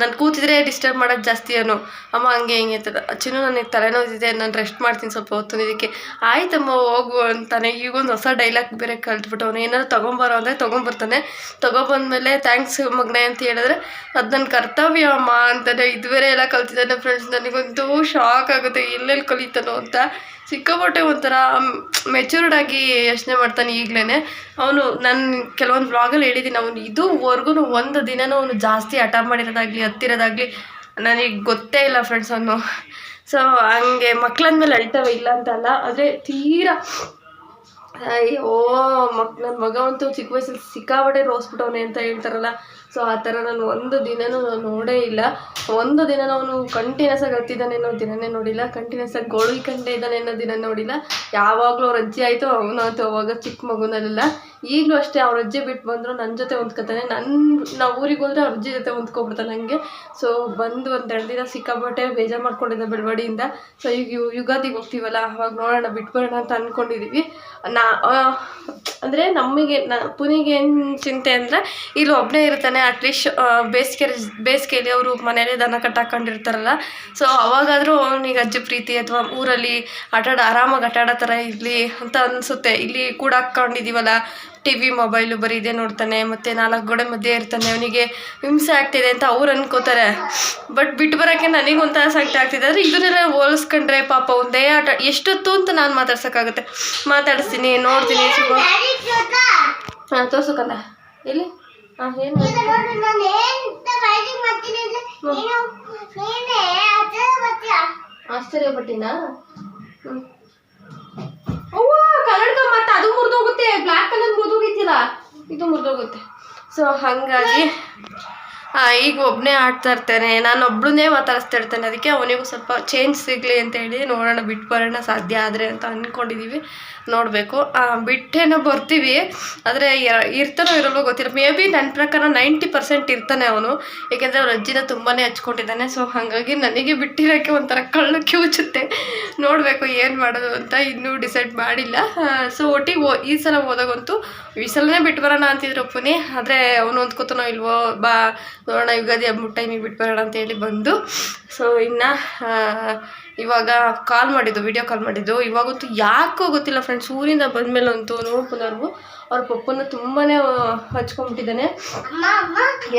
ನಾನು ಕೂತಿದ್ರೆ ಡಿಸ್ಟರ್ಬ್ ಮಾಡೋದು ಜಾಸ್ತಿ ಅವನು. ಅಮ್ಮ, ಹಂಗೆ, ಹಿಂಗೆ ಅಂತ ಚಿನ್ನು, ನನಗೆ ತಲೆನೋವಿದೆ ನಾನು ರೆಸ್ಟ್ ಮಾಡ್ತೀನಿ ಸ್ವಲ್ಪ ಹೊತ್ತು ಇದಕ್ಕೆ ಆಯ್ತಮ್ಮ, ಹೋಗು ಅಂತಾನೆ. ಈಗೊಂದು ಹೊಸ ಡೈಲಾಗ್ ಬೇರೆ ಕಲ್ತ್ಬಿಟ್ಟು ಅವನು ಏನಾದ್ರು ತೊಗೊಂಬರೋ ಅಂದರೆ ತೊಗೊಂಬರ್ತಾನೆ. ತೊಗೊಬಂದ್ಮೇಲೆ ಥ್ಯಾಂಕ್ಸ್ ಮಗನೇ ಅಂತ ಹೇಳಿದ್ರೆ, ಅದು ನನ್ನ ಕರ್ತವ್ಯ ಅಮ್ಮ ಅಂತಾನೆ ಇದುವರೆ ಎಲ್ಲ ಕಲ್ತಿದ್ದಾನೆ ಫ್ರೆಂಡ್ಸ್ ನನಗಂತೂ ಶಾಕ್ ಆಗುತ್ತೆ. ಎಲ್ಲೆಲ್ಲಿ ಕಲಿತಾನೋ ಅಂತ. ಸಿಕ್ಕಾಪಟ್ಟೆ ಒಂಥರ ಮೆಚೂರ್ಡ್ ಆಗಿ ಯೋಚನೆ ಮಾಡ್ತಾನೆ ಈಗಲೇ ಅವನು ನಾನು ಕೆಲವೊಂದು ಬ್ಲಾಗಲ್ಲಿ ಹೇಳಿದ್ದೀನಿ ಅವನು ಇದುವರೆಗೂ ಒಂದು ದಿನನೂ ಅವನು ಜಾಸ್ತಿ ಹಠ ಮಾಡಿರೋದಾಗಲಿ, ಹತ್ತಿರೋದಾಗಲಿ ನನಗೆ ಗೊತ್ತೇ ಇಲ್ಲ ಫ್ರೆಂಡ್ಸ್ ಅವನು. ಸೊ ಹಂಗೆ ಮಕ್ಳಂದ್ಮೇಲೆ ಅಳ್ತವೆ ಇಲ್ಲ ಅಂತಲ್ಲ, ಆದರೆ ತೀರಾ ಅಯ್ಯೋ ಮಕ್ ನನ್ನ ಮಗ ಅಂತೂ ಚಿಕ್ಕ ವಯಸ್ಸಲ್ಲಿ ಸಿಕ್ಕಾಪಟ್ಟೆ ರೋಸ್ಬಿಟ್ಟವನೆ ಅಂತ ಹೇಳ್ತಾರಲ್ಲ. ಸೊ ಆ ಥರ ನಾನು ಒಂದು ದಿನನೂ ನಾನು ನೋಡೇ ಇಲ್ಲ. ಒಂದು ದಿನ ಅವನು ಕಂಟಿನ್ಯೂಸ್ ಆಗಿ ಹತ್ತಿದ್ದಾನೆ ಅನ್ನೋ ದಿನನೇ ನೋಡಿಲ್ಲ. ಕಂಟಿನ್ಯೂಸ್ ಆಗಿ ಗೋಳಿಕೊಂಡೇ ಇದ್ದಾನೆ ಅನ್ನೋ ದಿನ ನೋಡಿಲ್ಲ. ಯಾವಾಗಲೂ ಅವ್ರ ಅಜ್ಜಿ ಆಯಿತು ಅವನು ಅಂತ ಅವಾಗ ಚಿಕ್ಕ ಮಗುನಲ್ಲೆಲ್ಲ ಈಗಲೂ ಅಷ್ಟೇ ಅವ್ರ ಅಜ್ಜಿ ಬಿಟ್ಟು ಬಂದರು ನನ್ನ ಜೊತೆ ಹೊಂದ್ಕೊತಾನೆ. ನನ್ನ ನಾವು ಊರಿಗೆ ಹೋದ್ರೆ ಅವ್ರ ಅಜ್ಜಿ ಜೊತೆ ಹೊಂದ್ಕೊಬಿಡ್ತಾನೆ ನನಗೆ ಸೊ ಬಂದು ಒಂದು ಎರಡು ದಿನ ಸಿಕ್ಕಾಪಟ್ಟೆ ಬೇಜಾರು ಮಾಡ್ಕೊಂಡಿದ್ದೆ ಬೆಳವಡಿಯಿಂದ. ಸೊ ಈಗ ಯುಗಾದಿಗೆ ಹೋಗ್ತೀವಲ್ಲ, ಅವಾಗ ನೋಡೋಣ ಬಿಟ್ಬರೋಣ ಅಂತ ಅಂದ್ಕೊಂಡಿದ್ದೀವಿ ನಾ ಅಂದರೆ ನಮಗೆ ನ, ಪುನಿಗೆ ಏನು ಚಿಂತೆ ಅಂದರೆ, ಇಲ್ಲಿ ಒಬ್ಬನೇ ಇರ್ತಾನೆ ಅಟ್ಲೀಸ್ಟ್ ಬೇಸಿಗೆ ಬೇಸಿಗೆಯಲ್ಲಿ ಅವರು ಮನೇಲಿ ದನ ಕಟ್ಟಾಕೊಂಡಿರ್ತಾರಲ್ಲ ಸೊ ಅವಾಗಾದರೂ ಅವನಿಗೆ ಅಜ್ಜಿ ಪ್ರೀತಿ ಅಥವಾ ಊರಲ್ಲಿ ಆಟಾಡ, ಆರಾಮಾಗಿ ಆಟಾಡೋ ಥರ ಇರಲಿ ಅಂತ ಅನಿಸುತ್ತೆ. ಇಲ್ಲಿ ಕೂಡ ಹಾಕ್ಕೊಂಡಿದ್ದೀವಲ್ಲ ಟಿ ವಿ ಮೊಬೈಲು ಬರೀ ಇದೇ ನೋಡ್ತಾನೆ ಮತ್ತು ನಾಲ್ಕು ಗೋಡೆ ಮಧ್ಯೆ ಇರ್ತಾನೆ ಅವನಿಗೆ ಹಿಂಸೆ ಆಗ್ತಿದೆ ಅಂತ ಅವ್ರು ಅನ್ಕೋತಾರೆ. ಬಟ್ ಬಿಟ್ಟು ಬರೋಕ್ಕೆ ನನಗೆ ಒಂಥರ ಸಂಕಟ ಆಗ್ತಿದೆ. ಆದರೆ ಇದನ್ನೆಲ್ಲ ಹೋಲಿಸ್ಕೊಂಡ್ರೆ ಪಾಪ ಒಂದೇ ಆಟ. ಎಷ್ಟೊತ್ತು ಅಂತ ನಾನು ಮಾತಾಡ್ಸೋಕ್ಕಾಗುತ್ತೆ. ಮಾತಾಡಿಸ್ತೀನಿ ನೋಡ್ತೀನಿ ಹಾಂ ತೋರ್ಸಕ್ಕಲ್ಲ ಎಲ್ಲಿ? ಹಾಂ ಏನು ಆಶ್ಚರ್ಯ ಪಟ್ಟಿನಾ ಹ್ಞೂ ಅವ್ವ ಕನ್ನಡಕ ಮತ್ತೆ ಅದು ಮುರಿದೋಗುತ್ತೆ ಬ್ಲ್ಯಾಕ್ ಕಲರ್ ಮುರಿದೋಗಿತ್ತಿಲ್ಲ ಇದು ಮುರಿದೋಗುತ್ತೆ. ಸೊ ಹಾಗಾಗಿ ಈಗ ಒಬ್ಬನೇ ಆಡ್ತಾ ಇರ್ತಾನೆ. ನಾನು ಒಬ್ಳನ್ನೇ ಮಾತಾಡಿಸ್ತಾ ಇರ್ತಾನೆ. ಅದಕ್ಕೆ ಅವನಿಗೂ ಸ್ವಲ್ಪ ಚೇಂಜ್ ಸಿಗಲಿ ಅಂತ ಹೇಳಿ ನೋಡೋಣ ಬಿಟ್ಟು ಬರೋಣ ಸಾಧ್ಯ ಆದರೆ ಅಂತ ಅಂದ್ಕೊಂಡಿದ್ದೀವಿ ನೋಡಬೇಕು. ಬಿಟ್ಟೇನೋ ಬರ್ತೀವಿ. ಆದರೆ ಇರ್ತಾನೋ ಇರಲ್ವೋ ಗೊತ್ತಿಲ್ಲ. ಮೇ ಬಿ ನನ್ನ ಪ್ರಕಾರ ನೈಂಟಿ ಪರ್ಸೆಂಟ್ ಇರ್ತಾನೆ ಅವನು. ಏಕೆಂದರೆ ಅವ್ರ ಅಜ್ಜಿನ ತುಂಬಾ ಹಚ್ಕೊಂಡಿದ್ದಾನೆ. ಸೊ ಹಾಗಾಗಿ ನನಗೆ ಬಿಟ್ಟಿರೋಕ್ಕೆ ಒಂಥರ ಕಳ್ಳು ಕಿವುಚುತ್ತೆ ನೋಡಬೇಕು ಏನು ಮಾಡೋದು ಅಂತ ಇನ್ನೂ ಡಿಸೈಡ್ ಮಾಡಿಲ್ಲ. ಸೊ ಒಟ್ಟಿಗೆ ಓ, ಈ ಸಲ ಹೋದಾಗಂತೂ ಈ ಸಲನೇ ಬಿಟ್ಟು ಬರೋಣ ಅಂತಿದ್ರು ಪುನಿ. ಆದರೆ ಅವನು ಅಂದ್ಕೋತಾನೋ ಇಲ್ವೋ, ಬಾ ನೋಡೋಣ, ಯುಗಾದಿ ಹಬ್ಬ ಟೈಮಿಗೆ ಬಿಟ್ಟು ಬರೋಣ ಅಂತ ಹೇಳಿ ಬಂದು. ಸೊ ಇನ್ನು ಇವಾಗ ಕಾಲ್ ಮಾಡಿದ್ದು ವಿಡಿಯೋ ಕಾಲ್ ಮಾಡಿದ್ದು. ಇವಾಗಂತೂ ಯಾಕೋ ಗೊತ್ತಿಲ್ಲ ಫ್ರೆಂಡ್ಸ್ ಊರಿಂದ ಬಂದಮೇಲೆ ಅಂತೂ ಪುನರ್ವು, ಅವ್ರ ಪಪ್ಪನ ತುಂಬಾ ಹಚ್ಕೊಂಡ್ಬಿಟ್ಟಿದ್ದಾನೆ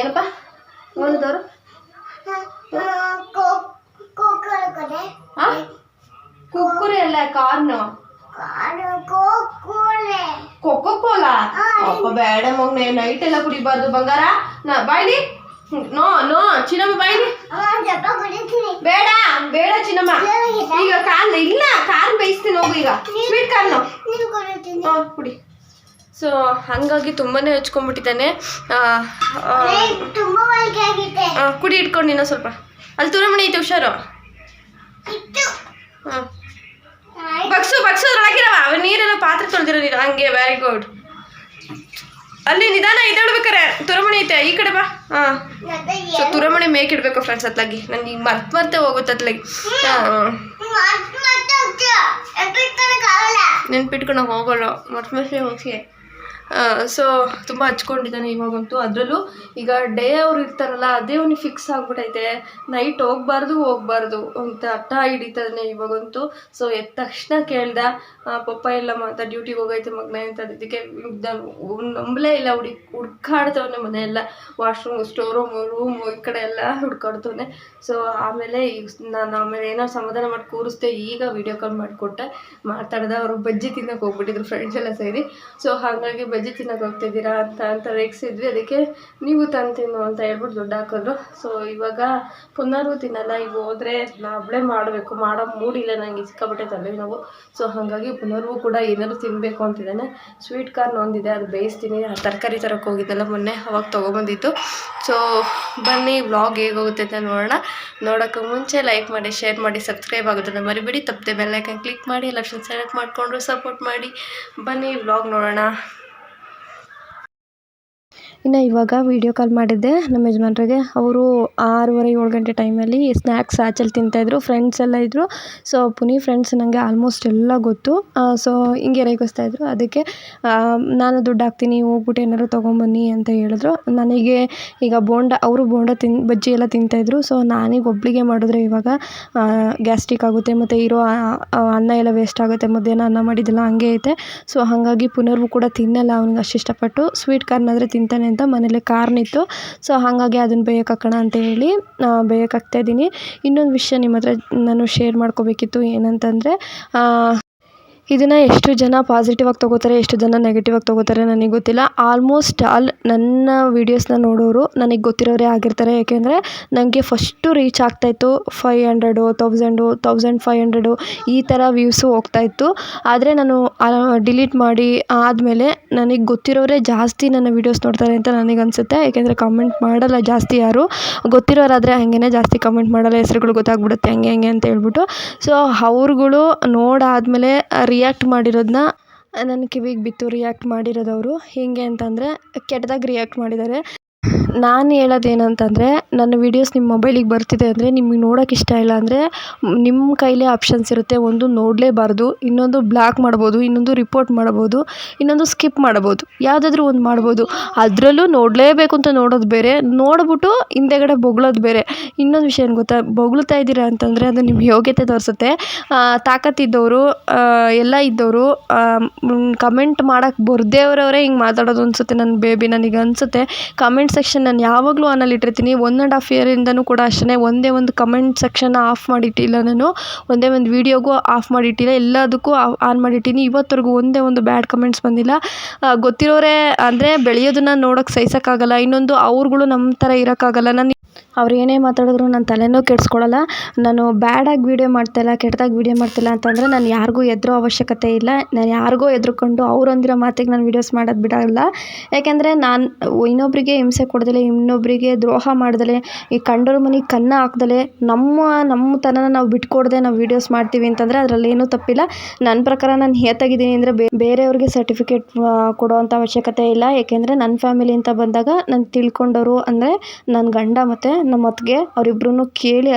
ಏನಪ್ಪ? ನೋಡಿದವರು? ಕುಕ್ಕುರೆ ಅಲ್ಲ, ಕಾರ್ನು. Coca Cola? ಅಪ್ಪ, ಬೇಡ ಮಗ್ನೆ ನೈಟ್ ಎಲ್ಲ ಕುಡಿಬಾರ್ದು. ಬಂಗಾರ, ನಾ ಬಾಯ್ಲಿ ನೋ ನೋ, ಚಿನ್ನಮ್ಮ ಕುಡಿತೀನಿ ಬೇಡ ಬೇಡ ಚಿನ್ನಮ್ಮ. ಈಗ ಕಾರ್ನ್ ಇಲ್ಲ ಕಾರ್ನ್ ಬೇಯಿಸ್ತೀನಿ ಹೋಗು ಈಗ. ಸ್ವೀಟ್ ಕಾರ್ನು ಕುಡಿ. ಸೊ ಹಂಗಾಗಿ ತುಂಬಾನೇ ಹಚ್ಕೊಂಡ್ಬಿಟ್ಟಿದ್ದಾನೆ. ಕುಡಿ, ಇಟ್ಕೊಂಡು ಇನ್ನೂ ಸ್ವಲ್ಪ. ಅಲ್ಲಿ ತುರಮಣಿ ಐತೆ, ಹುಷಾರು. ಬಕ್ಸು ಬಕ್ಸು ಅದ್ರೊಳಗಿರವ. ಅವ ನೀರೆಲ್ಲ ಪಾತ್ರೆ ತೊಳೆದಿರೋ ನೀರು. ಹಂಗೆ ವೆರಿ ಗುಡ್ ಅಲ್ಲಿ ನಿಧಾನ ಇದ್ದಾಡ್ಬೇಕಾರೆ ಈ ಕಡೆ ಬಾ. ಹಾಂ. ಮತ್ತೆ ಸೊ ತುರಮಣಿ ಮೇಕಿಡ್ಬೇಕು ಫ್ರೆಂಡ್ಸ್ ಅತ್ಲಾಗಿ. ನನಗೆ ಈಗ ಮರ್ತ್ ಮರ್ತೆ ಹೋಗುತ್ತೆ ಅತ್ಲಾಗಿ. ಹಾಂ. ಮತ್ತೆ ಮತ್ತೆ ಹೋಗ್ತೀಯ? ಎಪ್ಪಿಟ್ಕೊಳಕ್ಕಾಗಲ್ಲ ನೆನ್ಪಿಟ್ಕೊಂಡು ಹೋಗೋಲ್ಲ. ಮತ್ತೆ ಮತ್ತೆ ಹೋಗಿ ಸೊ ತುಂಬ ಹಚ್ಕೊಂಡಿದ್ದಾನೆ ಇವಾಗಂತೂ. ಅದರಲ್ಲೂ ಈಗ ಡೇ ಅವ್ರು ಇರ್ತಾರಲ್ಲ, ಅದೇ ಅವ್ನಿಗೆ ಫಿಕ್ಸ್ ಆಗಿಬಿಟ್ಟೈತೆ ನೈಟ್ ಹೋಗ್ಬಾರ್ದು ಹೋಗ್ಬಾರ್ದು ಅಂತ ಹಠ ಹಿಡಿತಾನೆ ಇವಾಗಂತೂ. ಸೊ ಎದ್ದ ತಕ್ಷಣ ಕೇಳ್ದ ಪಪ್ಪ ಎಲ್ಲ ಮಾತಾ ಡ್ಯೂಟಿಗೆ ಹೋಗೈತೆ ಮಗ್ನ ಅಂತ ಅದಕ್ಕೆ ನಂಬಲೇ ಇಲ್ಲ, ಹುಡಿ, ಹುಡ್ಕಾಡ್ತವನೆ ಮನೆಯೆಲ್ಲ. ವಾಶ್ರೂಮ್ ಸ್ಟೋರ್ ರೂಮ್ ರೂಮು ಈ ಕಡೆ ಎಲ್ಲ ಹುಡ್ಕಾಡ್ತವನೆ. ಸೊ ಆಮೇಲೆ ಈಗ ನಾನು ಆಮೇಲೆ ಏನೋ ಸಮಾಧಾನ ಮಾಡಿ ಕೂರಿಸ್ದೆ, ಈಗ ವಿಡಿಯೋ ಕಾಲ್ ಮಾಡಿಕೊಟ್ಟೆ. ಮಾತಾಡ್ದೆ, ಅವರು ಬಜ್ಜಿ ತಿನ್ನಕ್ಕೆ ಹೋಗ್ಬಿಟ್ಟಿದ್ರು ಫ್ರೆಂಡ್ಸ್ ಎಲ್ಲ ಸೇರಿ. ಸೊ ಹಾಗಾಗಿ ಬಜ್ಜಿ ತಿನ್ನಕ್ಕೆ ಹೋಗ್ತಿದ್ದೀರಾ ಅಂತ ಅಂತ ರೇಗಿಸಿದ್ವಿ. ಅದಕ್ಕೆ ನೀವು ತಂದು ತಿನ್ನು ಅಂತ ಹೇಳ್ಬಿಟ್ಟು ದುಡ್ಡು ಹಾಕಿದ್ರು. ಸೊ ಇವಾಗ ಪುನರ್ವು ತಿನ್ನಲ್ಲ, ಈಗ ಹೋದರೆ ಅವಳೇ ಮಾಡಬೇಕು. ಮಾಡೋ ಮೂಡಿಲ್ಲ ನನಗೆ ಸಿಕ್ಕಾಬಿಟ್ಟೆ ತಲೆನೋವು. ಸೊ ಹಾಗಾಗಿ ಪುನರ್ವು ಕೂಡ ಏನಾದ್ರು ತಿನ್ನಬೇಕು ಅಂತಿದ್ದಾನೆ. ಸ್ವೀಟ್ ಕಾರ್ನ್ ಒಂದಿದೆ, ಅದು ಬೇಯಿಸ್ತೀನಿ. ಆ ತರಕಾರಿ ತರಕ್ಕೆ ಹೋಗಿದ್ದಲ್ಲ ಮೊನ್ನೆ ಅವಾಗ ತೊಗೊಬಂದಿತ್ತು ಸೊ ಬನ್ನಿ ವ್ಲಾಗ್ ಹೇಗೋಗುತ್ತೆ ಅಂತ ನೋಡೋಣ. ನೋಡೋಕ್ಕೆ ಮುಂಚೆ ಲೈಕ್ ಮಾಡಿ ಶೇರ್ ಮಾಡಿ ಸಬ್ಸ್ಕ್ರೈಬ್ ಆಗೋದನ್ನು ಮರಿಬೇಡಿ. ತಪ್ಪದೆ ಬೆಲ್ಲೈಕನ್ ಕ್ಲಿಕ್ ಮಾಡಿ, ಎಲ್ಲ ಸೆಲೆಕ್ಟ್ ಮಾಡಿಕೊಂಡು ಸಪೋರ್ಟ್ ಮಾಡಿ. ಬನ್ನಿ ವ್ಲಾಗ್ ನೋಡೋಣ. ಇನ್ನು ಇವಾಗ ವೀಡಿಯೋ ಕಾಲ್ ಮಾಡಿದ್ದೆ ನಮ್ಮ ಯಜಮಾನ್ರಿಗೆ. ಅವರು ಆರೂವರೆ, ಏಳು ಗಂಟೆ ಟೈಮಲ್ಲಿ ಸ್ನ್ಯಾಕ್ಸ್ ಆಚಲ್ಲಿ ತಿಂತಾಯಿದ್ರು ಫ್ರೆಂಡ್ಸ್ ಎಲ್ಲ ಇದ್ದರು ಸೊ ಪುನಿ ಫ್ರೆಂಡ್ಸ್ ನನಗೆ ಆಲ್ಮೋಸ್ಟ್ ಎಲ್ಲ ಗೊತ್ತು. ಸೊ ಹಿಂಗೆ ರೇಗಿಸ್ತಾ ಇದ್ರು. ಅದಕ್ಕೆ ನಾನು ದುಡ್ಡು ಹಾಕ್ತೀನಿ, ಹೋಗ್ಬಿಟ್ಟು ಏನಾದ್ರು ತೊಗೊಂಬನ್ನಿ ಅಂತ ಹೇಳಿದ್ರು. ನನಗೆ ಈಗ ಬೋಂಡ, ಅವರು ಬೋಂಡ ತಿನ್, ಬಜ್ಜಿ ಎಲ್ಲ ತಿಂತಾಯಿದ್ರು ಸೊ ನಾನೀಗ ಒಬ್ಬಳಿಗೆ ಮಾಡಿದ್ರೆ ಇವಾಗ ಗ್ಯಾಸ್ಟ್ರಿಕ್ ಆಗುತ್ತೆ, ಮತ್ತು ಇರೋ ಅನ್ನ ಎಲ್ಲ ವೇಸ್ಟ್ ಆಗುತ್ತೆ, ಮಧ್ಯಾಹ್ನ ಅನ್ನ ಮಾಡಿದ್ದೆಲ್ಲ ಹಂಗೆ ಐತೆ. ಸೊ ಹಾಗಾಗಿ ಪುನರ್ವು ಕೂಡ ತಿನ್ನಲ್ಲ, ಅವ್ನಿಗೆ ಅಷ್ಟು ಇಷ್ಟಪಟ್ಟು. ಸ್ವೀಟ್ ಕಾರ್ನ್ ಆದರೆ ತಿಂತಾನೆ ಅಂತ ಮನೇಲಿ ಕಾರ್ ಇತ್ತು ಸೊ ಹಾಗಾಗಿ ಅದನ್ನು ಬೇಯಕ್ಕೆ ಹಾಕೋಣ ಅಂತ ಹೇಳಿ ಬೇಯಕ್ಕೆ ಹಾಕ್ತಾಯಿದ್ದೀನಿ ಇನ್ನೊಂದು ವಿಷಯ ನಿಮ್ಮ ಹತ್ರ ನಾನು ಶೇರ್ ಮಾಡ್ಕೋಬೇಕಿತ್ತು ಏನಂತಂದರೆ ಇದನ್ನು ಎಷ್ಟು ಜನ ಪಾಸಿಟಿವ್ ಆಗಿ ತೊಗೋತಾರೆ, ಎಷ್ಟು ಜನ ನೆಗೆಟಿವ್ ಆಗಿ ತೊಗೋತಾರೆ ನನಗೆ ಗೊತ್ತಿಲ್ಲ. ಆಲ್ಮೋಸ್ಟ್ ಆಲ್ ನನ್ನ ವೀಡಿಯೋಸ್ನ ನೋಡೋರು ನನಗೆ ಗೊತ್ತಿರೋರೇ ಆಗಿರ್ತಾರೆ. ಯಾಕೆಂದರೆ ನನಗೆ ಫಸ್ಟು ರೀಚ್ ಆಗ್ತಾಯಿತ್ತು five hundred thousand thousand five hundred ಈ ಥರ ವ್ಯೂಸು ಹೋಗ್ತಾಯಿತ್ತು ಆದರೆ ನಾನು ಡಿಲೀಟ್ ಮಾಡಿ ಆದಮೇಲೆ ನನಗೆ ಗೊತ್ತಿರೋರೇ ಜಾಸ್ತಿ ನನ್ನ ವೀಡಿಯೋಸ್ ನೋಡ್ತಾರೆ ಅಂತ ನನಗೆ ಅನಿಸುತ್ತೆ. ಯಾಕೆಂದರೆ ಕಮೆಂಟ್ ಮಾಡಲ್ಲ ಜಾಸ್ತಿ ಯಾರು. ಗೊತ್ತಿರೋರಾದರೆ ಹಾಗೇನೆ ಜಾಸ್ತಿ ಕಮೆಂಟ್ ಮಾಡಲ್ಲ, ಹೆಸ್ರುಗಳು ಗೊತ್ತಾಗ್ಬಿಡುತ್ತೆ, ಹಂಗೆ ಹಂಗೆ ಅಂತ ಹೇಳ್ಬಿಟ್ಟು. ಸೊ ಅವ್ರುಗಳು ನೋಡಾದಮೇಲೆ ರಿಯಾಕ್ಟ್ ಮಾಡಿರೋದನ್ನ ನನ್ನ ಕಿವಿಗೆ ಬಿತ್ತು ರಿಯಾಕ್ಟ್ ಮಾಡಿರೋದು ಅವರು ಹೇಗೆ ಅಂತಂದರೆ ಕೆಟ್ದಾಗಿ ರಿಯಾಕ್ಟ್ ಮಾಡಿದ್ದಾರೆ. ನಾನು ಹೇಳೋದೇನಂತಂದರೆ, ನನ್ನ ವೀಡಿಯೋಸ್ ನಿಮ್ಮ ಮೊಬೈಲಿಗೆ ಬರ್ತಿದೆ ಅಂದರೆ ನಿಮಗೆ ನೋಡೋಕೆ ಇಷ್ಟ ಇಲ್ಲ ಅಂದರೆ ನಿಮ್ಮ ಕೈಲೇ ಆಪ್ಷನ್ಸ್ ಇರುತ್ತೆ. ಒಂದು ನೋಡಲೇಬಾರ್ದು, ಇನ್ನೊಂದು ಬ್ಲಾಕ್ ಮಾಡ್ಬೋದು, ಇನ್ನೊಂದು ರಿಪೋರ್ಟ್ ಮಾಡ್ಬೋದು, ಇನ್ನೊಂದು ಸ್ಕಿಪ್ ಮಾಡ್ಬೋದು, ಯಾವುದಾದ್ರೂ ಒಂದು ಮಾಡ್ಬೋದು. ಅದರಲ್ಲೂ ನೋಡಲೇಬೇಕು ಅಂತ ನೋಡೋದು ಬೇರೆ, ನೋಡ್ಬಿಟ್ಟು ಹಿಂದೆಗಡೆ ಬೊಗಳೋದು ಬೇರೆ. ಇನ್ನೊಂದು ವಿಷಯ ಏನು ಗೊತ್ತಾ? ಬೊಗಳ್ತಾ ಇದ್ದೀರಾ ಅಂತಂದರೆ ಅದು ನಿಮ್ಮ ಯೋಗ್ಯತೆ ತೋರಿಸುತ್ತೆ. ತಾಕತ್ತಿದ್ದವರು ಎಲ್ಲ ಇದ್ದವರು ಕಮೆಂಟ್ ಮಾಡೋಕ್ಕೆ ಅವರವರೇ ಹಿಂಗೆ ಮಾತಾಡೋದು ಅನಿಸುತ್ತೆ ನನ್ನ ಬೇಬಿ ನನಗೆ ಅನಿಸುತ್ತೆ. ಕಮೆಂಟ್ ಸೆಕ್ಷನ್ ನಾನು ಯಾವಾಗಲೂ ಆನಲ್ಲಿ ಇಟ್ಟಿರ್ತೀನಿ. ಒನ್ ಆ್ಯಂಡ್ ಹಾಫ್ ಇಯರಿಂದನೂ ಕೂಡ ಅಷ್ಟೇ ಒಂದೇ ಒಂದು ಕಮೆಂಟ್ ಸೆಕ್ಷನ್ ಆಫ್ ಮಾಡಿಟ್ಟಿಲ್ಲ ನಾನು. ಒಂದೇ ಒಂದು ವೀಡಿಯೋಗೂ ಆಫ್ ಮಾಡಿಟ್ಟಿಲ್ಲ. ಎಲ್ಲದಕ್ಕೂ ಆನ್ ಮಾಡಿಟ್ಟೀನಿ. ಇವತ್ತವರೆಗೂ ಒಂದೇ ಒಂದು ಬ್ಯಾಡ್ ಕಮೆಂಟ್ಸ್ ಬಂದಿಲ್ಲ. ಗೊತ್ತಿರೋರೇ ಅಂದರೆ ಬೆಳೆಯೋದನ್ನ ನೋಡೋಕೆ ಸಹಿಸೋಕ್ಕಾಗಲ್ಲ. ಇನ್ನೊಂದು ಅವ್ರುಗಳು ನಮ್ಮ ಥರ ಇರೋಕ್ಕಾಗಲ್ಲ. ನಾನು ಅವ್ರು ಏನೇ ಮಾತಾಡಿದ್ರು ನಾನು ತಲೆನೋ ಕೆಡಿಸ್ಕೊಳ್ಳಲ್ಲ ನಾನು ಬ್ಯಾಡಾಗಿ ವೀಡಿಯೋ ಮಾಡ್ತಾಯಿಲ್ಲ ಕೆಟ್ಟದಾಗಿ ವೀಡಿಯೋ ಮಾಡ್ತಿಲ್ಲ ಅಂತಂದರೆ ನಾನು ಯಾರಿಗೂ ಹೆದ್ರೋ ಅವಶ್ಯಕತೆ ಇಲ್ಲ. ನಾನು ಯಾರಿಗೋ ಎದುರುಕೊಂಡು ಅವ್ರು ಅಂದಿರೋ ಮಾತಿಗೆ ನಾನು ವೀಡಿಯೋಸ್ ಮಾಡೋದು ಬಿಡೋಲ್ಲ. ಯಾಕೆಂದರೆ ನಾನು ಇನ್ನೊಬ್ಬರಿಗೆ ಹಿಂಸೆ ಕೊಡ್ದಲೆ ಇನ್ನೊಬ್ಬರಿಗೆ ದ್ರೋಹ ಮಾಡ್ದಲೆ, ಈ ಕಂಡೋರ ಮನೆಗೆ ಕನ್ನ ಹಾಕ್ದಲೆ, ನಮ್ಮ, ನಮ್ಮತನನ ನಾವು ಬಿಟ್ಕೊಡದೆ ನಾವು ವೀಡಿಯೋಸ್ ಮಾಡ್ತೀವಿ ಅಂತಂದರೆ ಅದರಲ್ಲಿ ಏನೂ ತಪ್ಪಿಲ್ಲ. ನನ್ನ ಪ್ರಕಾರ ನಾನು ಹೇತಾಗಿದ್ದೀನಿ ಅಂದರೆ ಬೇರೆಯವ್ರಿಗೆ ಸರ್ಟಿಫಿಕೇಟ್ ಕೊಡುವಂಥ ಅವಶ್ಯಕತೆ ಇಲ್ಲ. ಏಕೆಂದರೆ ನನ್ನ ಫ್ಯಾಮಿಲಿ ಅಂತ ಬಂದಾಗ ನಾನು ತಿಳ್ಕೊಂಡವರು ಅಂದರೆ ನನ್ನ ಗಂಡ ಮತ್ತು ನಮ್ಮ ಅತ್ತಿಗೆ ಅವರಿಬ್ರೂ ಕೇಳಿ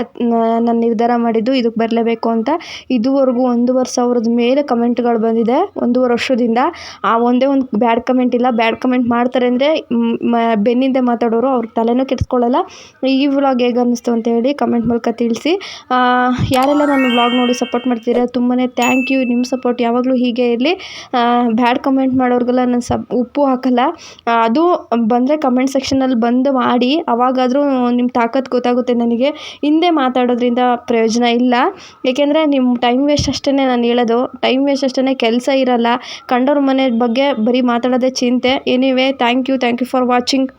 ನಾನು ನಿರ್ಧಾರ ಮಾಡಿದ್ದು ಇದಕ್ಕೆ ಬರಲೇಬೇಕು ಅಂತ. ಇದುವರೆಗೂ ಒಂದೂವರೆ ಸಾವಿರದ ಮೇಲೆ ಕಮೆಂಟ್ಗಳು ಬಂದಿದೆ ಒಂದೂವರೆ ವರ್ಷದಿಂದ. ಆ, ಒಂದೇ ಒಂದು ಬ್ಯಾಡ್ ಕಮೆಂಟ್ ಇಲ್ಲ. ಬ್ಯಾಡ್ ಕಮೆಂಟ್ ಮಾಡ್ತಾರೆ ಅಂದರೆ ಬೆನ್ನಿಂದೆ ಮಾತಾಡೋರು ಅವ್ರ ತಲೆನೂ ಕೆಡಿಸ್ಕೊಳ್ಳಲ್ಲ. ಈ ವ್ಲಾಗ್ ಹೇಗೆ ಅನ್ನಿಸ್ತು ಅಂತ ಹೇಳಿ ಕಮೆಂಟ್ ಮೂಲಕ ತಿಳಿಸಿ. ಯಾರೆಲ್ಲ ನನ್ನ ವ್ಲಾಗ್ ನೋಡಿ ಸಪೋರ್ಟ್ ಮಾಡ್ತೀರಾ ತುಂಬಾ ಥ್ಯಾಂಕ್ ಯು ನಿಮ್ಮ ಸಪೋರ್ಟ್ ಯಾವಾಗಲೂ ಹೀಗೆ ಇರಲಿ. ಬ್ಯಾಡ್ ಕಮೆಂಟ್ ಮಾಡೋರ್ಗೆಲ್ಲ ನಾನು ಸಬ್, ಉಪ್ಪು ಹಾಕಲ್ಲ. ಅದು ಬಂದರೆ ಕಮೆಂಟ್ ಸೆಕ್ಷನಲ್ಲಿ ಬಂದು ಮಾಡಿ, ಅವಾಗಾದರೂ ನಿಮ್ಮ ತಾಕತ್ತು ಗೊತ್ತಾಗುತ್ತೆ ನನಗೆ. ಹಿಂದೆ ಮಾತಾಡೋದ್ರಿಂದ ಪ್ರಯೋಜನ ಇಲ್ಲ. ಏಕೆಂದರೆ ನಿಮ್ಮ ಟೈಮ್ ವೇಸ್ಟ್ ಅಷ್ಟೇ ನಾನು ಹೇಳೋದು. ಟೈಮ್ ವೇಸ್ಟ್ ಅಷ್ಟೇ ಕೆಲಸ ಇರಲ್ಲ. ಕಂಡೋರ ಮನೆ ಬಗ್ಗೆ ಬರೀ ಮಾತಾಡೋದೇ ಚಿಂತೆ. Anyway thank you thank you for watching